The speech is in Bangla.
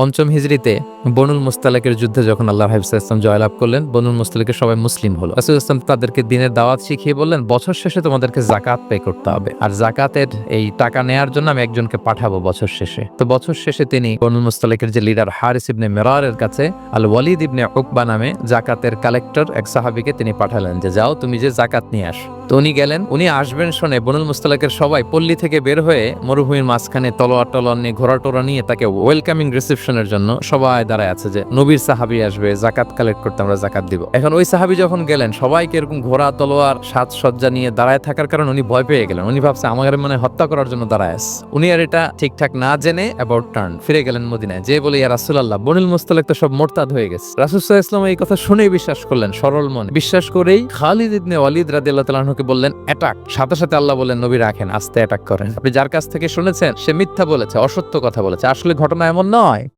পঞ্চম হিজড়িতে বনুল মুস্তালাকের যুদ্ধে যখন আল্লাহ হাবিবাম জয়লাভ করলেন, বনুল মুস্তালাকের সবাই মুসলিম হলো। রাসুল ইসলাম তাদেরকে দিনের দাওয়াত শিখিয়ে বললেন, বছর শেষে তোমাদেরকে জাকাত পে করতে হবে। আর জাকাতের এই টাকা নেয়ার জন্য আমি একজনকে পাঠাবো বছর শেষে। তো বছর শেষে তিনি বনুল মুস্তালাকের যে লিডার হারিস ইবনে মেরারের কাছে আল ওয়ালিদ ইবনে উকবা নামে জাকাতের কালেক্টর এক সাহাবিকে তিনি পাঠালেন যে, যাও, তুমি যে জাকাত নিয়ে আস। তো উনি গেলেন। উনি আসবেন শুনে, বনুল মুস্তালাকের সবাই পল্লী থেকে বের হয়ে মরুভূমির মাঝখানে তলোয়ার টলোয়ার নিয়ে ঘোড়া টোরা নিয়ে তাকে ওয়েলকামিং রিসেপশনের জন্য সবাই দাঁড়ায় আছে যে, নবীর সাহাবি আসবে, জাকাত কালেক্ট করতে আমরা জাকাত দিব। এখন ওই সাহাবি যখন গেলেন, সবাইকে এরকম ঘোড়া, তলোয়ার, সাজসজ্জা নিয়ে দাঁড়ায় থাকার কারণে উনি ভয় পেয়ে গেলেন। উনি ভাবছে আমাদের মানে হত্যা করার জন্য দাঁড়ায়। উনি আর এটা ঠিকঠাক না জেনে অ্যাবাউট টার্ন ফিরে গেলেন মদিনায়। যে বলে, ইয়া রাসুলাল্লাহ, বনুল মুস্তালাক তো সব মোরতাদ হয়ে গেছে। রাসুসাহ ইসলাম এই কথা শুনেই বিশ্বাস করলেন, সরল মনে। বিশ্বাস করেই খালিদ ইবনে ওয়ালিদ রাদিয়াল্লাহু তাআলাকে বললেন, অ্যাটাক। সাথে সাথে আল্লাহ বললেন, নবী, রাখেন, আস্তে অ্যাটাক করেন। আপনি যার কাছ থেকে শুনেছেন, সে মিথ্যা বলেছে, অসত্য কথা বলেছে। আসলে ঘটনা এমন নয়।